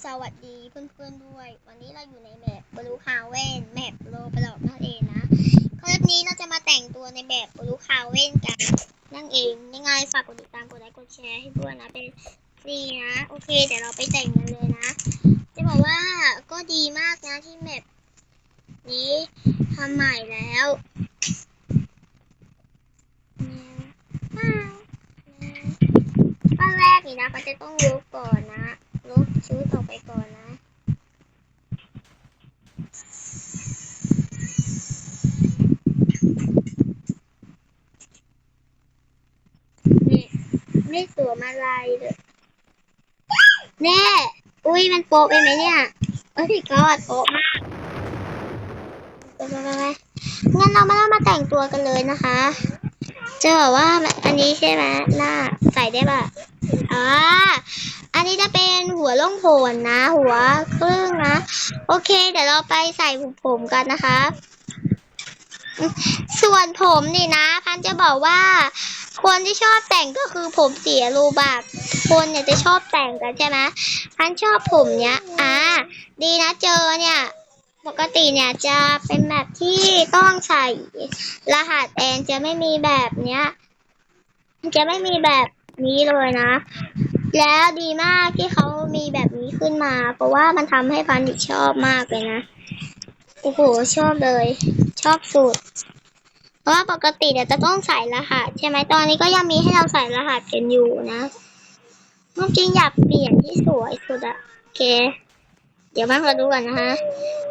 สวัสดีเพื่อนๆด้วย วันนี้เราอยู่ในแมปบลูคาเวนแมปโลบลอกนั่นเองนะคลิปนี้เราจะมาแต่งตัวในแบบบลูคาเวนกันนั่นเองยังไงฝากกดติดตามกดไลค์กดแชร์ให้ด้วยนะเป็นฟรีนะโอเคเดี๋ยวเราไปแต่งกันเลยนะ จะบอกว่าก็ดีมากนะที่แมปนี้ทำใหม่แล้วขั้นแรกนี่นะเขาจะต้องลบก่อนนะ ลบชุดออกไปก่อนนะนี่ไม่สวมอะไรเลยแน่อุ้ยมันโปะไปไหมเนี่ยเอ้ยพี่กอดโปะมากไปไปไปงั้นเรามาเริ่มมาแต่งตัวกันเลยนะคะจะบอกว่าอันนี้ใช่ไหมหน้าใส่ได้ป่ะอ่า อันนี้จะเป็นหัวล่องโผนนะ หัวครึ่งนะ โอเค เดี๋ยวเราไปใส่ผมกันนะคะ ส่วนผมนี่นะ พันจะบอกว่า คนที่ชอบแต่งก็คือผมเสียรูบักคนเนี่ยจะชอบแต่งกันใช่ไหมพันชอบผมเนี้ย อ่า ดีนะเจอเนี่ยปกติเนี่ยจะเป็นแบบที่ต้องใส่รหัสแอนจะไม่มีแบบเนี้ย จะไม่มีแบบนี้เลยนะ แล้วดีมากที่เขามีแบบนี้ขึ้นมา เพราะว่ามันทำให้พันดิชอบมากเลยนะ โอ้โห ชอบเลย ชอบสุด เพราะว่าปกติเดี๋ยวจะต้องใส่รหัสใช่ไหมตอนนี้ก็ยังมีให้เราใส่รหัสกันอยู่นะเมื่อกี้อยากเปลี่ยนที่สวยสุดอะโอเค เดี๋ยวมามาดูกันนะคะ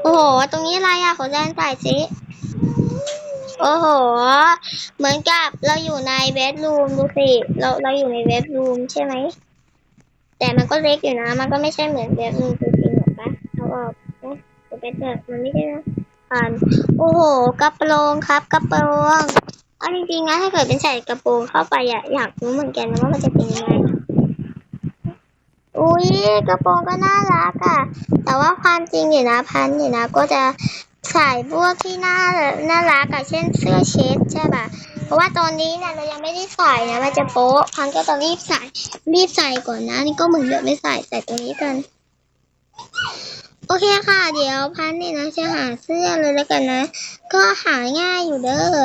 โอ้โห ตรงนี้อะไรอะขอแดนใส่สิโอ้โห เหมือนกับเราอยู่ในเบดรูมดูสิ เราเราอยู่ในเบดรูมใช่ไหม แต่มันก็เล็กอยู่นะ มันก็ไม่ใช่เหมือนเบดรูมจริงๆหรอกปะเอาออกนะจะเป็นแบบมันไม่ใช่นะผ่านโอ้โห กระโปรงครับ กระโปรงเอาจริงๆนะถ้าเกิดเป็นใส่กระโปรงเข้าไปอะอยากรู้เหมือนกันนะว่ามันจะเป็นยังไงอุ้ยกระโปรงก็น่ารักอะแต่ว่าความจริงเนี่ยนะพันธุ์เนี่ยนะ ก็จะใส่พวกที่น่าน่ารักอะเช่นเสื้อเชิ้ตใช่ป่ะ ราะว่าตอนนี้เนี่ยเรายังไม่ได้ใส่นะมันจะโป๊ะพันก็ต้องรีบใส่รีบใส่ก่อนนะ นี่ก็เหมือนเดี๋ยวไม่ใส่ใส่ตรงนี้กัน โอเคค่ะ เดี๋ยวพันเนี่ยนะจะหาเสื้อเลยแล้วกันนะ ก็หาง่ายอยู่เด้อ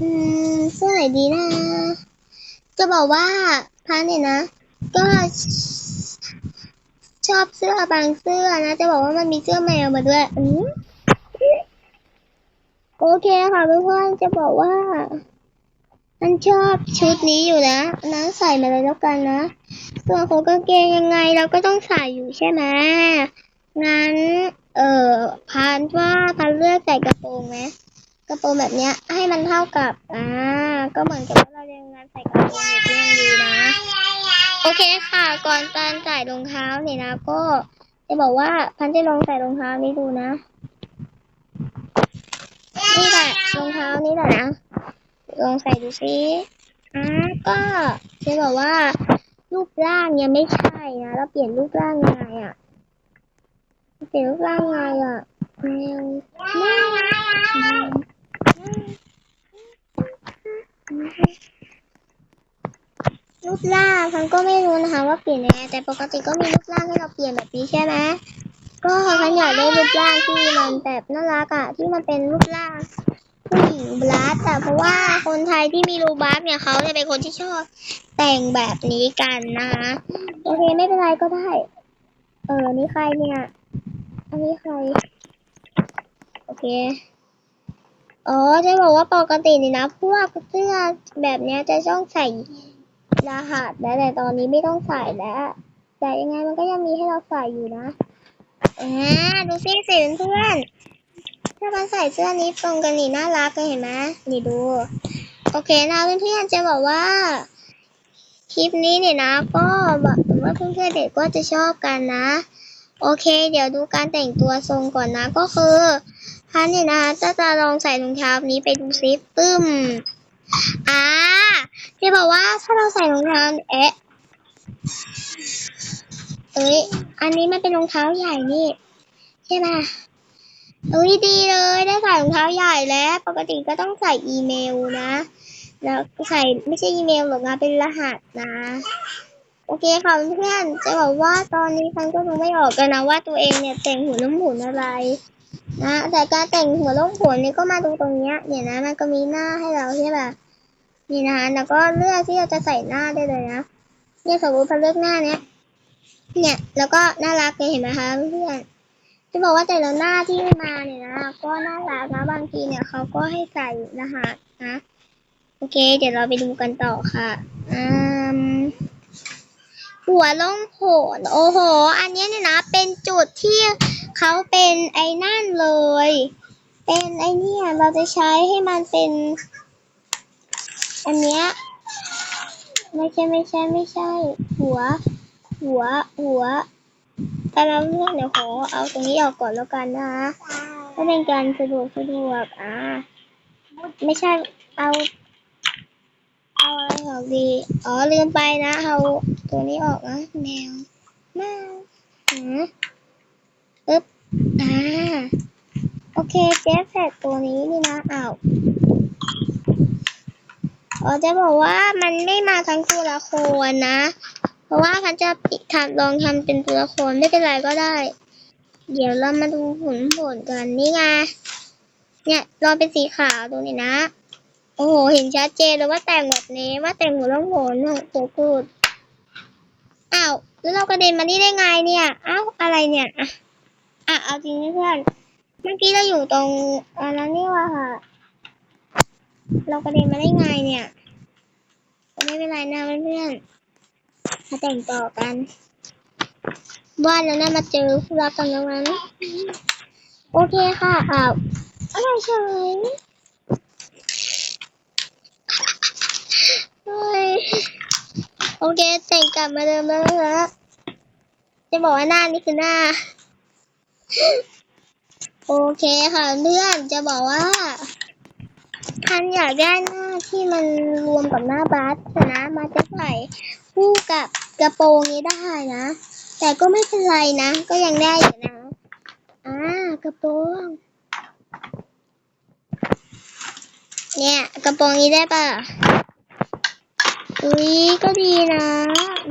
อืมเสื้อไหนดีนะ จะบอกว่าพันเนี่ยนะ ก็ ชอบเสื้อบางเสื้อนะ จะบอกว่ามันมีเสื้อแมวมาด้วยอืมโอเคค่ะเพื่อนๆจะบอกว่า มันชอบชุดนี้อยู่นะนะใส่มาเลยแล้วกันนะส่วนของกางเกงยังไงเราก็ต้องใส่อยู่ใช่ไหมงั้น เอ่อพันว่าพันเลือกใส่กระโปรงไหมกระโปรงแบบเนี้ย ให้มันเท่ากับ อ่า ก็เหมือนกับว่าเราเรียนงานใส่กระโปรงอยู่ที่ยังดีนะ โอเคค่ะ ก่อนการใส่รองเท้าเนี่ยนะ ก็จะบอกว่าพันจะลองใส่รองเท้านี้ดูนะ นี่แหละรองเท้านี่แหละนะลองใส่ดูซิอ่าก็จะบอกว่ารูปร่างยังไม่ใช่นะเราเปลี่ยนรูปร่างยังไงอะเปลี่ยนรูปร่างยังไงอะแมวแมว รูปร่างพันก็ไม่รู้นะคะว่าเปลี่ยนยังไงแต่ปกติก็มีรูปร่างให้เราเปลี่ยนแบบนี้ใช่ไหมก็พันอยากได้รูปร่างที่มันแบบน่ารักอะที่มันเป็นรูปร่างผู้หญิงบลัสอะเพราะว่าคนไทยที่มีรูบัสเนี่ยเขาจะเป็นคนที่ชอบแต่งแบบนี้กันนะคะโอเคไม่เป็นไรก็ได้ เออนี่ใครเนี่ยอันนี้ใคร โอเคอ๋อจะบอกว่าปกตินี่นะ พวกเสื้อแบบเนี้ยจะต้องใส่ รหัสแล้วแต่ตอนนี้ไม่ต้องใส่แล้ว แต่ยังไงมันก็ยังมีให้เราใส่อยู่นะอ่าดูสิสิเพื่อนถ้ามันใส่เสื้อนี้ตรงกันนี่น่ารักเลยเห็นไหมนี่ดู โอเคนะเพื่อนๆจะบอกว่าคลิปนี้เนี่ยนะ ก็บอกว่าเพื่อนๆเด็กก็จะชอบกันนะ โอเค เดี๋ยวดูการแต่งตัวทรงก่อนนะก็คือพันเนี่ยนะคะจะจะลองใส่รองเท้านี้ไปดูซิปึ้ม อ่าจะบอกว่าถ้าเราใส่รองเท้าเอ๊ะเอ้ยอันนี้มันเป็นรองเท้าใหญ่นี่ใช่ไหมเอ้ยดีเลยได้ใส่รองเท้าใหญ่แล้ว ปกติก็ต้องใส่อีเมลนะ แล้วใส่ไม่ใช่อีเมลหรอกนะเป็นรหัสนะโอเคค่ะเพื่อนจะบอกว่าตอนนี้ฉันก็ดูไม่ออกกันนะว่าตัวเองเนี่ยแต่งหัวน้ำหุ่นอะไรนะแต่การแต่งหัวน้ำหุ่นนี่ก็มาดูตรงเนี้ยเนี่ยนะมันก็มีหน้าให้เราใช่ป่ะ นี่นะคะแล้วก็เลือกที่เราจะใส่หน้าได้เลยนะเนี่ยสมมติพอเลือกหน้าเนี้ยเนี่ยแล้วก็น่ารักเลยเห็นไหมคะเพื่อนจะบอกว่าแต่ละหน้าที่มาเนี่ยนะก็น่ารักนะบางทีเนี่ยเขาก็ให้ใส่รหัสนะโอเค เดี๋ยวเราไปดูกันต่อค่ะอืมหัวล่องโผนโอ้โห อันนี้เนี่ยนะเป็นจุดที่เขาเป็นไอ้นั่นเลย เป็นไอ้เนี่ยเราจะใช้ให้มันเป็น อันเนี้ยไม่ใช่ไม่ใช่ไม่ใช่ หัว หัว หัวแต่เราเลือกเดี๋ยวขอเอาตรงนี้ออกก่อนแล้วกันนะคะเพื่เป็นการสะดวกสะดวกอ่าไม่ใช่เอาเอาอะไรออกดี อ๋อลืมไปนะ เอาตัวนี้ออกนะแมวแมวหืมอึ๊บอ่าโอเคเจฟแพดตัวนี้นี่นะอ้าว อ๋อจะบอกว่ามันไม่มาทั้งตัวละครนะ เพราะว่าพันจะปิดทำลองทำเป็นตัวละครไม่เป็นไรก็ได้ เดี๋ยวเรามาดูผลผลกันนี่ไง เนี่ยรอเป็นสีขาวดูนี่นะ โอ้โห เห็นชัดเจนเลยว่าแต่งแบบนี้ว่าแต่งหัวล่องหนของโคกูดอ้าวแล้วเรากระเด็นมานี่ได้ไงเนี่ยอ้าวอะไรเนี่ยอะอะเอาจริงเพื่อนเมื่อกี้เราอยู่ตรงอันนั้นนี่ว่ะค่ะ เรากระเด็นมาได้ไงเนี่ยไม่เป็นไรนะเพื่อนๆมาแต่งต่อกันบ้านแล้วนะมาเจอผู้รับกันแล้วนั้น โอเคค่ะอ้าวอะไรเฉยเฮ้ยโอเคแต่งกลับมาเดิมแล้วนะจะบอกว่าหน้านี่คือหน้า โอเคค่ะเพื่อนจะบอกว่า ทันอยากได้หน้าที่มันรวมกับหน้าบัสนะมาจะใส่คู่กับกระโปรงนี้ได้นะ แต่ก็ไม่เป็นไรนะ ก็ยังได้อยู่นะอ่ากระโปรงเนี่ย กระโปรงนี้ได้ปะอุ้ยก็ดีนะ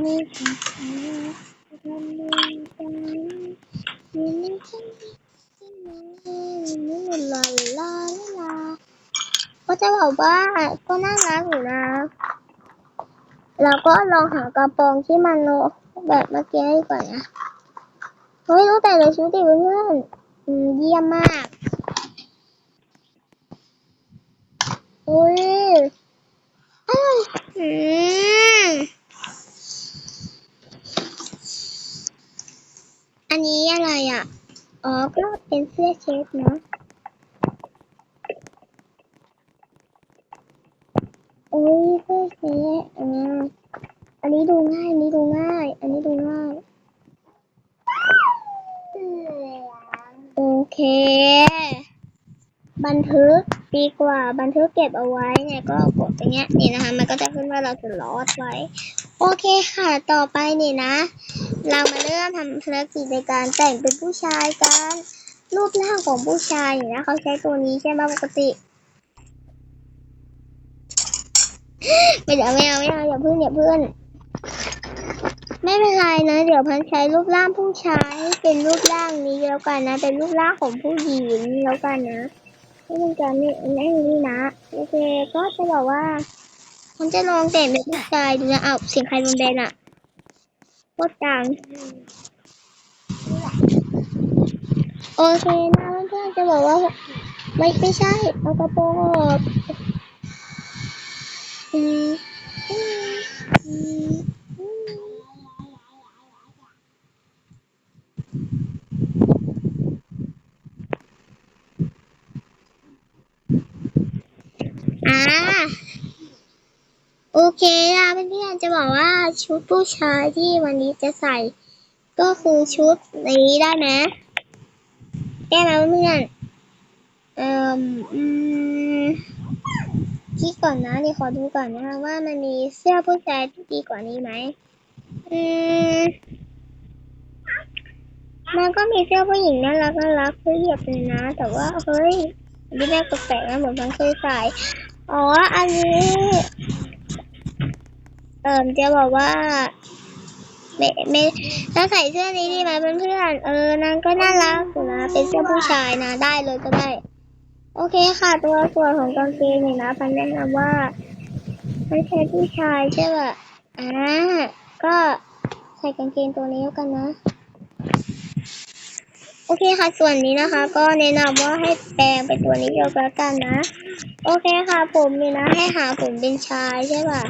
มีสีฟ้าทำดูกันมีนี่ฉันที่มานี่ลาลาลา ก็จะบอกว่าก็น่ารักอยู่นะ เราก็ลองหากระโปรงที่มันแบบเมื่อกี้ดีกว่านะเฮ้ยรู้แต่เลยชุดดิเพื่อนเยี่ยมมากอุ้ยอืมอันนี้อะไรอะ อ๋อ ก็เป็นเสื้อเชิ้ตเนาะโอ้ยเสื้อเชิ้ตอ่าอันนี้ดูง่าย อันนี้ดูง่าย อันนี้ดูง่าย โอเค บัน ทึกดีกว่าบันทึกเก็บเอาไว้เนี่ยก็กดอย่างเงี้ยนี่นะคะ มันก็จะขึ้นว่าเราจะลอดไว้ โอเคค่ะต่อไปนี่นะ เรามาเริ่มทำภารกิจในการแต่งเป็นผู้ชายกันรูปร่างของผู้ชายเนี่ยนะเขาใช้ตัวนี้ใช่ไหมปกติไม่เอาไม่เอาไม่เอาอย่าเพื่อนอย่าเพื่อนไม่เป็นไรนะ เดี๋ยวพันใช้รูปร่างผู้ชายให้เป็นรูปร่างนี้แล้วกันนะ เป็นรูปร่างของผู้หญิงแล้วกันนะ ไม่เป็นการนี่ไม่นี่นะ โอเค ก็จะบอกว่า ผมจะลองแต่งเป็นผู้ชายดูนะเอาเสียงใครรุนแรงอะโคตรดังโอเคนะเพื่อนๆจะบอกว่า ไม่ไม่ใช่ เอากระโปรงออกอืมอืมอ่า โอเคนะเพื่อนๆจะบอกว่าชุดผู้ชายที่วันนี้จะใส่ ก็คือชุดนี้ได้ไหมได้ไหมเพื่อนเอ่ออืมคิดก่อนนะเดี๋ยวขอดูก่อนนะคะว่ามันมีเสื้อผู้ชายที่ดีกว่านี้ไหมอืมมันก็มีเสื้อผู้หญิงน่ารักน่ารักเพื่อเหยียบเลยนะ แต่ว่าเฮ้ยอันนี้แม่แปลกๆนะเหมือนมันเคยใส่ อ๋อ อันนี้ เอ่อจะบอกว่าไม่ไม่ถ้าใส่เสื้อนี้ดีไหมเพื่อนๆเออนางก็น่ารักอยู่นะ เป็นเสื้อผู้ชายนะ ได้เลยก็ได้ โอเคค่ะ ตัวส่วนของกางเกงเนี่ยนะพันแนะนำว่าไม่ใช่ผู้ชายใช่ป่ะอ่าก็ใส่กางเกงตัวนี้กันนะ โอเคค่ะ ส่วนนี้นะคะ ก็แนะนำว่าให้แปลงเป็นตัวนี้เดียวกันแล้วกันนะ โอเคค่ะ ผมนี่นะ ให้หาผมเป็นชายใช่ป่ะ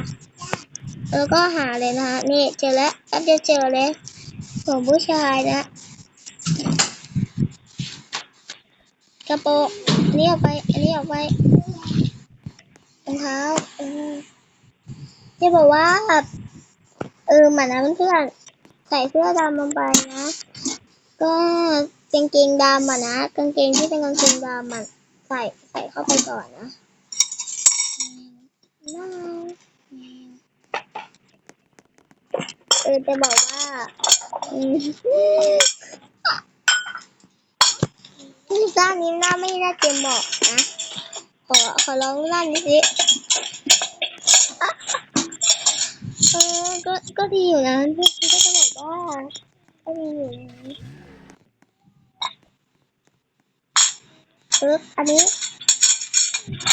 แล้วก็หาเลยนะคะนี่เจอแล้วแป๊บเดียวเจอเลยผมผู้ชายนะ กระโปรงอันนี้ออกไป อันนี้ออกไปรองเท้าจะบอกว่าแบบเออหมือนนะเพื่อนๆใส่เสื้อดำลงไปนะ ก็ กางเกงดำอะนะกางเกงที่เป็นกางเกงดำอะใส่ใส่เข้าไปก่อนนะเออจะบอกว่าด้านนี้หน้าไม่น่าจะเหมาะนะขอขอลองด้านนี้สิเออก็ก็ดีอยู่นะพี่ก็จะบอกว่าก็ดีอยู่นะ ปึ๊บอันนี้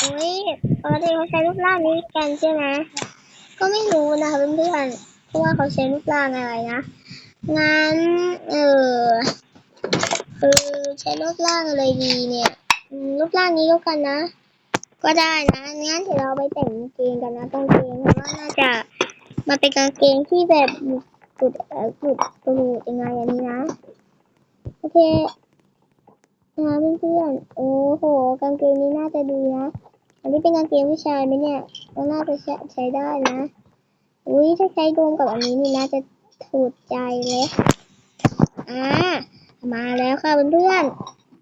อุ้ยปกติเขาใช้รูปร่างนี้กันใช่ไหมก็ไม่รู้นะคะเพื่อนๆเพราะว่าเขาใช้รูปร่างอะไรนะงั้นเออคือใช้รูปร่างอะไรดีเนี่ยรูปร่างนี้แล้วกันนะ ก็ได้นะงั้นเดี๋ยวเราไปแต่งกางเกงกันนะกางเกงเพราะว่าน่าจะมาเป็นกางเกงที่แบบกุดกุดกรูดยังไงอันนี้นะโอเค นะเพื่อนๆ โอ้โห กางเกงนี้น่าจะดีนะ อันนี้เป็นกางเกงผู้ชายไหมเนี่ย ก็น่าจะใช้ใชได้นะ อุ้ยถ้าใช้รวมกับอันนี้นี่น่าจะถูกใจเลยอ่ามาแล้วค่ะเพื่อน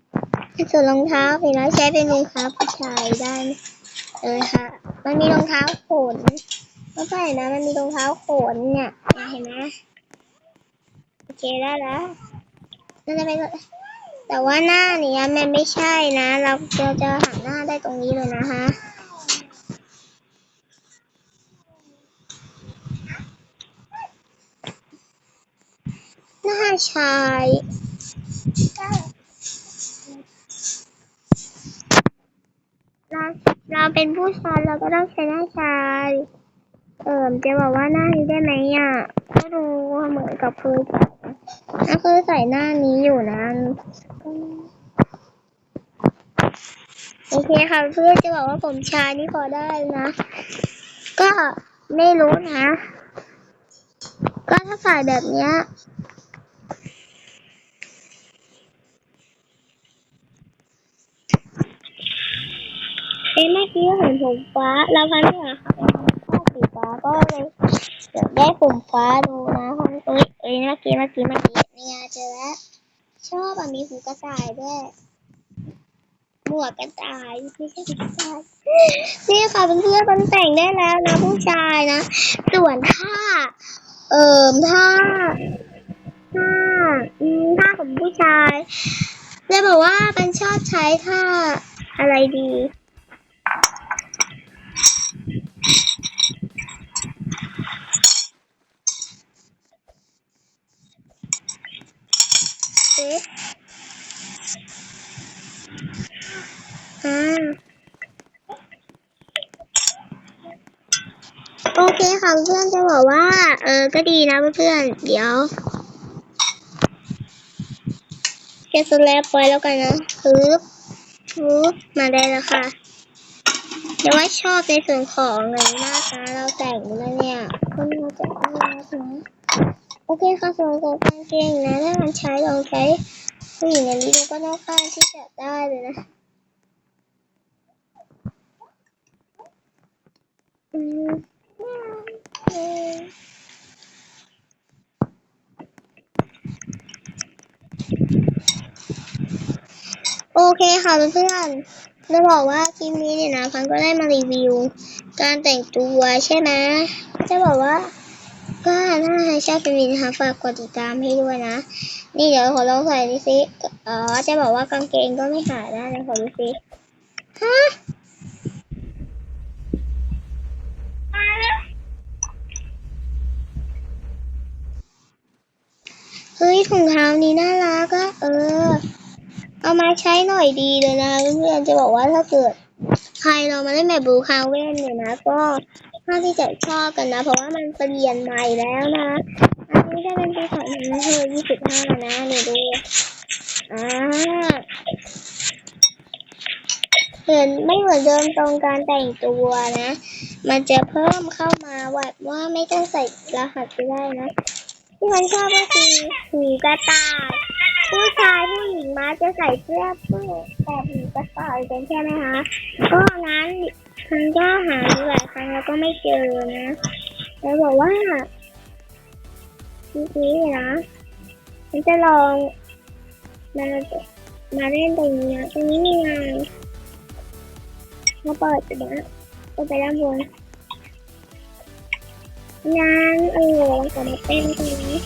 ๆ ส่วนรองเท้าเห็นแล้วใช้เป็นรองเท้าผู้ชายได้เลยค่ะ มันมีรองเท้าขนไม่ใช่นะ มันมีรองเท้าขนเนี่ย เห็นไหมโอเคได้แล้วน่าจะเป็ แต่ว่าหน้าเนี้ยมันไม่ใช่นะ เราจะจะหันหน้าได้ตรงนี้เลยนะคะหน้าชายเราเราเป็นผู้ชายเราก็ต้องใช้หน้าชาย เอิมจะบอกว่าหน้านี้ได้ไหมอะก็ดูเหมือนกับเคยใส่นะก็เคยใส่หน้านี้อยู่นะ โอเคค่ะเพื่อนจะบอกว่าผมชานี่พอได้นะ ก็ไม่รู้นะ ก็ถ้าใส่แบบเนี้ยเอ้เมื่อกี้เห็นผมฟ้าแล้วพันเนี่ยค่ะชอบสีฟ้าก็เลยเดี๋ยวได้ผมฟ้าดูนะเอ้ยเอ้ยเมื่อกี้เมื่อกี้เมื่อกี้เนี่ยเจอแล้ว ชอบอะมีหูกระต่ายด้วยหมวกกระต่ายไม่ใช่กระต่ายนี่ค่ะเพื่อนๆมันแต่งได้แล้วนะผู้ชายนะ ส่วนถ้า เอ่มถ้าถ้าถ้าของผู้ชายจะบอกว่าเป็นชอบใช้ท่าอะไรดี เอ๊ะอ่าโอเคค่ะเพื่อนจะบอกว่า เออ ก็ดีนะเพื่อนเดี๋ยวเก็บสแลปไว้แล้วกันนะปึ๊บปึ๊บมาได้แล้วค่ะเดี๋ยวว่าชอบในส่วนของเงินมากนะเราแต่งแล้วเนี่ยก็น่าจะน่ารักนะ โอเคค่ะส่วนของกางเกงนะถ้ามันใช้ลองใช้ผู้หญิงอย่างนี้มันก็น่าค่อนข้างที่จะได้เลยนะอืมโอเคค่ะเพื่อนๆจะบอกว่าคลิปนี้เนี่ยนะพันก็ได้มารีวิว การแต่งตัวใช่ไหมจะบอกว่า ก็ถ้าใครชอบเป็นวินะคะฝากกดติดตามให้ด้วยนะ นี่เดี๋ยวขอลองใส่ดิซิอ๋อจะบอกว่ากางเกงก็ไม่ขายได้เลยขอดูซิฮะเฮ้ยถุงเท้านี้น่ารักอะเออ เอามาใช้หน่อยดีเลยนะเพื่อนๆจะบอกว่าถ้าเกิด ใครเรามาได้แมบบูคาเว่นเนี่ยนะก็ ข้าที่จะชอบกันนะ เพราะว่ามันเปลี่ยนใหม่แล้วนะ อันนี้จะเป็นปีสองพันยี่สิบห้านะนี่ดูอ่าเหมือนไม่เหมือนเดิมตรงการแต่งตัวนะ มันจะเพิ่มเข้ามาแบบว่าไม่ต้องใส่รหัสก็ได้นะที่มันชอบก็คือหูกระต่ายผู้ชายผู้หญิงมาจะใส่เสื้อผู้แบบหูกระต่ายกันใช่ไหมคะก็นั้น ฉันก็หาอยู่หลายครั้งแล้วก็ไม่เจอนะแล้วบอกว่าทีนี้นะฉันจะลองมามาเล่นตรงนี้นะตรงนี้มีงานมาเปิดนะก็ไปด้านบนงานเออเราจะมาเต้นตรงนี้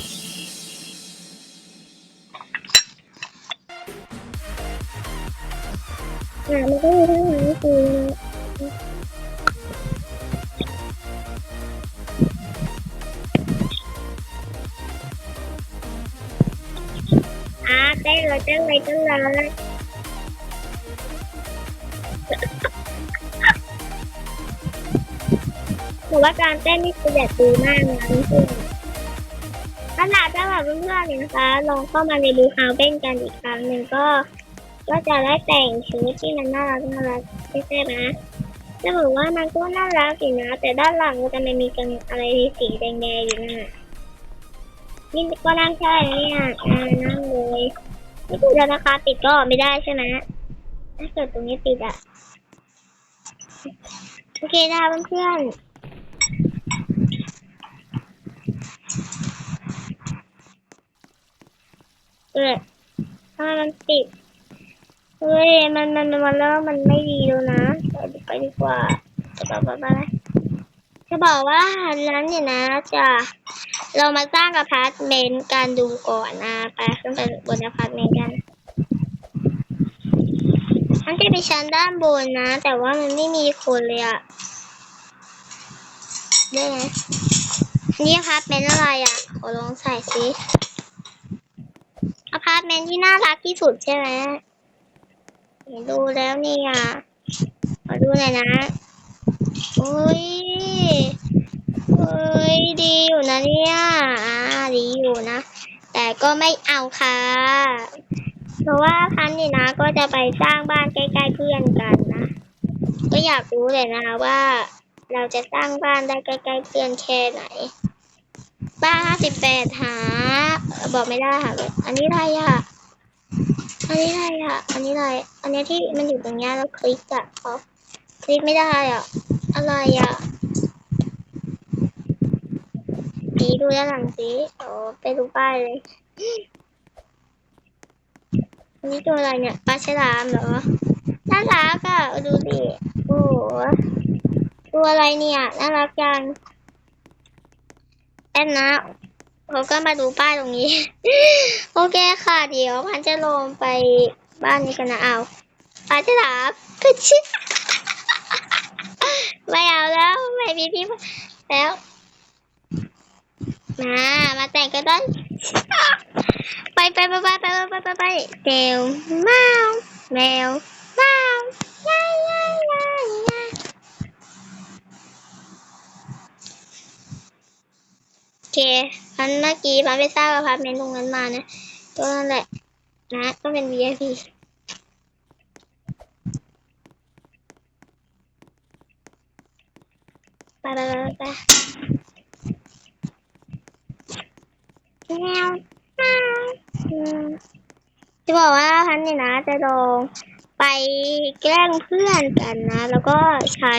อ่ามันก็มีทั้งหมดนี่คือ เต้นเลยเต้นเลยเต้นเลยถือว่าการเต้นนี่คือแบบดีมากนะเพื่อนขนาดถ้าแบบเพื่อนๆเนี่ยนะคะ ลองเข้ามาในดูฮาวเต้นกันอีกครั้งหนึ่งก็ ก็จะได้แต่งชุดที่มันน่ารักน่ารักใช่ไหมจะบอกว่ามันก็น่ารักอยู่นะ แต่ด้านหลังมันจะไม่มีกันอะไรสีแดงๆอยู่น่ะนี่ก็นั่งใช่เนี่ยอ่านั่งเลย นี่คือราคาปิดก็ไม่ได้ใช่ไหมถ้าเกิดตรงนี้ปิดอะโอเคนะคะเพื่อนเออทำไมมันปิด เฮ้ย มัน มัน มันแล้วมันไม่ดีแล้วนะ ไปดีกว่าไปไปไป จะบอกว่านั้นเนี่ยนะจะเรามาสร้างอพาร์ตเมนต์กันดูก่อนนะไปขึ้นไปบนอพาร์ตเมนต์กันมันจะมีชั้นด้านบนนะ แต่ว่ามันไม่มีคนเลยอะได้ไหมนี่อพาร์ตเมนต์อะไรอะขอลองใส่สิอพาร์ตเมนต์ที่น่ารักที่สุดใช่ไหมเห็นดูแล้วนี่ยมาดูหน่อยนะ อุ้ยเฮ้ยดีอยู่นะเนี่ยอ่าดีอยู่นะ แต่ก็ไม่เอาค่ะ เพราะว่าพันนี่นะก็จะไปสร้างบ้านใกล้ๆเพื่อนกันนะ ก็อยากรู้เลยนะว่า เราจะสร้างบ้านได้ใกล้ๆเพื่อนแค่ไหน บ้านห้าสิบแปดหา บอกไม่ได้ค่ะ อันนี้ไรอะอันนี้อะไรอะ อันนี้อะไร อันนี้ที่มันอยู่ตรงนี้แล้วคลิกอะเขาคลิกไม่ได้อะ อะไรอะดีดูด้านหลังสิโอ้ไปดูป้ายเลยนนี้ตัวอะไรเนี่ยปลาฉลามเหรอ น่ารักอะ ดูดิ โอ้ตัวอะไรเนี่ย น่ารักจังแอนนะเขาก็มาดูป้ายตรงนี้ โอเคค่ะ เดี๋ยวพันจะลงไปบ้านนี้กันนะเอาปลาฉลามกระชิบ ไม่เอาแล้วไม่มีพี่แล้ว มา มาแต่งกันได้ไปไปไปไปไปไปไปไปแมวแมวแมวแมวย่าย่าย่าย่าโอเคพันเมื่อกี้พันไปสร้างอพาร์ตเมนต์ตรงนั้นมานะก็นั่นแหละนะก็เป็น VIP ไปไปไปไปแมวจะบอกว่าพันนี่นะ จะลองไปแกล้งเพื่อนกันนะ แล้วก็ใช้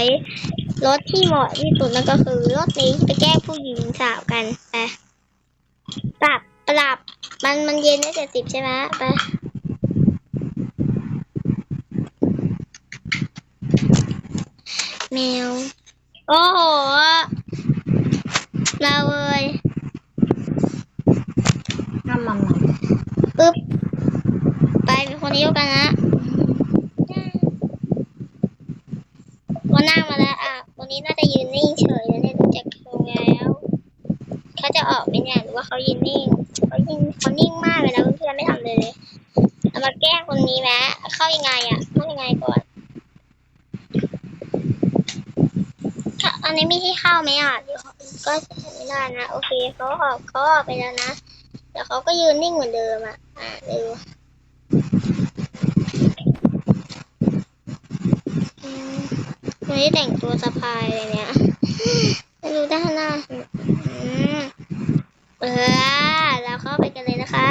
รถที่เหมาะที่สุดนั่นก็คือรถนี้ไปแกล้งผู้หญิงสาวกันไปปรับปรับมันมันเย็นได้เจ็ดสิบใช่ไหมไปแมว โอ้โหเราเลยงำมันปึ๊บ ไปเป็นคนนี้ยกกันนะวันนั่งมาแล้วอะวันนี้น่าจะยืนนิ่งเฉยแล้วเนี่ยดูจากตรงแล้วเขา จะออกไหมเนี่ยหรือว่าเขายืนนิ่งเขายิงเขานิ่งมากเลยนะเพื่อนๆไม่ทำเลยเลยเอามาแกล้งคนนี้แม้เข้ายังไงอะเข้ายังไงก่อนถ้าอันนี้มี ที่เข้าไหมอะเดี๋ยวก็ไม่ได้นะ โอเคเขาออกเขาออกไปแล้วนะแต่เขาก็ยืนนิ่งเหมือนเดิมอะอะดูอืมวันนี้แต่งตัวสะพายเลยเนี่ยไม่รู้ด้านหน้าอืมเออเราเข้าไปกันเลยนะคะ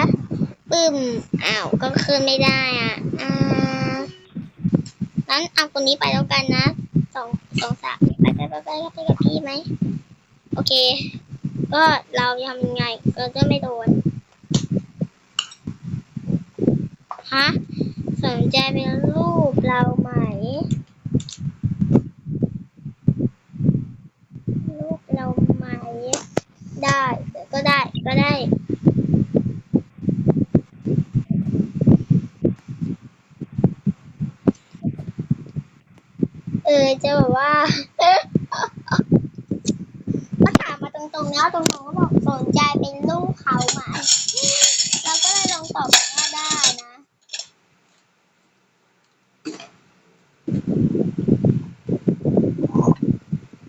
ปึ้มอ้าวก็ขึ้นไม่ได้อะอ่างั้นเอาคนนี้ไปแล้วกันนะสองสองสาม ไปไปไปไปไปกับพี่ไหม โอเค ก็เราทำยังไงเราจะไม่โดน ฮะ สนใจเป็นรูปเราไหม รูปเราไหม ได้ ก็ได้ ก็ได้เออจะแบบว่า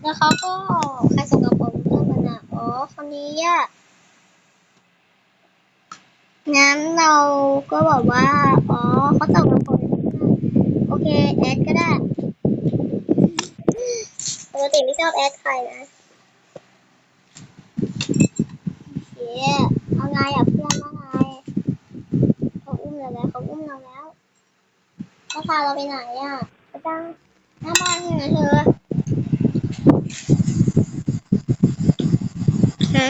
แล้วเขาก็ใครส่งกับผมเพื่อนมันอะอ๋อคนนี้อะงั้นเราก็บอกว่า อ๋อเขาส่งกับผมโอเค แอดก็ได้ปกติไม่ชอบแอดใครนะเย้เอาไงอะเพื่อนว่าไงเขาอุ้มเราแล้วเขาอุ้มเราแล้วเขาพาเราไปไหนอะไปตั้งหน้าบ้านนี่นเธอ ฮะ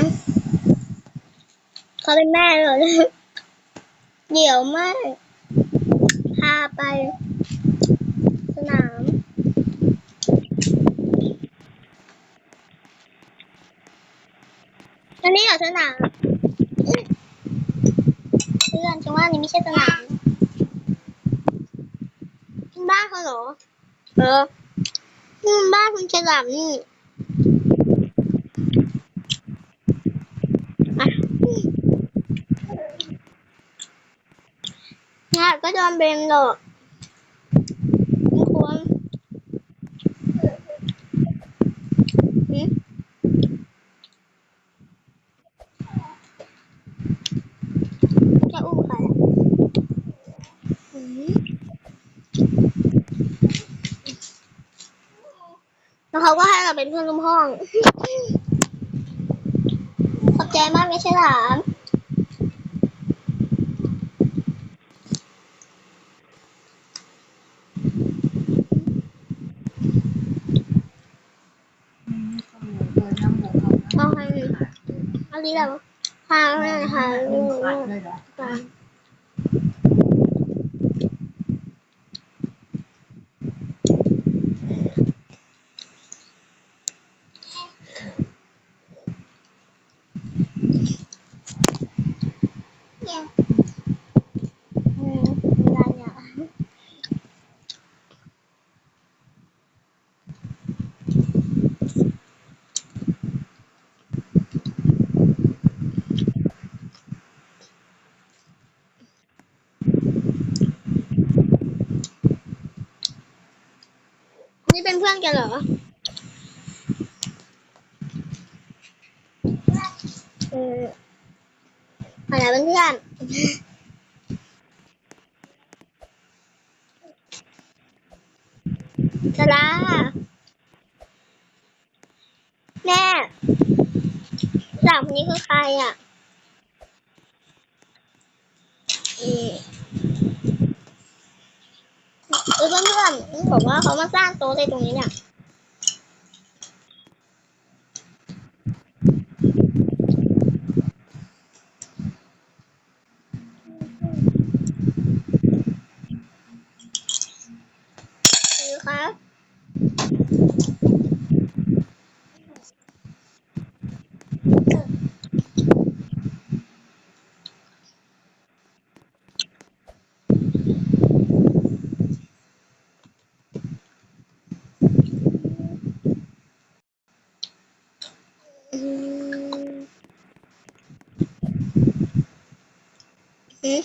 เขาเป็นแม่เหรอเดี๋ยวไม่พาไป สนามอันนี้เหรอสนามเพื่อนจังว่านี่ไม่ใช่สนามบ้านเขาเหรอเออ นี่บ้านคุณฉลามนี่เนี่ยก็โดนเบนหรอกไม่ควรหืมจะอุ้มใครอะหืมแล้วเขาก็ให้เราเป็นเพื่อนร่วมห้อง ขอบใจมากไม่ใช่หลามเอาให้เอาดีแล้วพาให้หาลูกค่ะอืมอะไรเนี่ย นี่เป็นเพื่อน กันเหรอเอออะไรเพื่อนสลาแม่สามคนนี้คือใครอะเออ เออเพื่อนๆบอกว่าเขามาสร้างโต๊ะเลยตรงนี้เนี่ยครับ หืม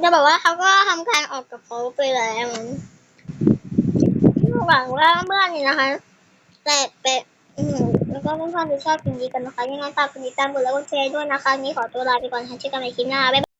จะ บอกว่าเขาก็ทำการออกกับเขาไปแล้วหวังว่าเพื่อนนี้นะคะ แต่เป็ดอืมแล้วก็เพื่อนๆที่ชอบคลิปนี้กันนะคะยังไงฝากกดติดตามกดไลค์กดแชร์ด้วยนะคะนนี้ขอตัวลาไปก่อนค่ะเจอกันใหม่คลิปหน้าบ๊ายบาย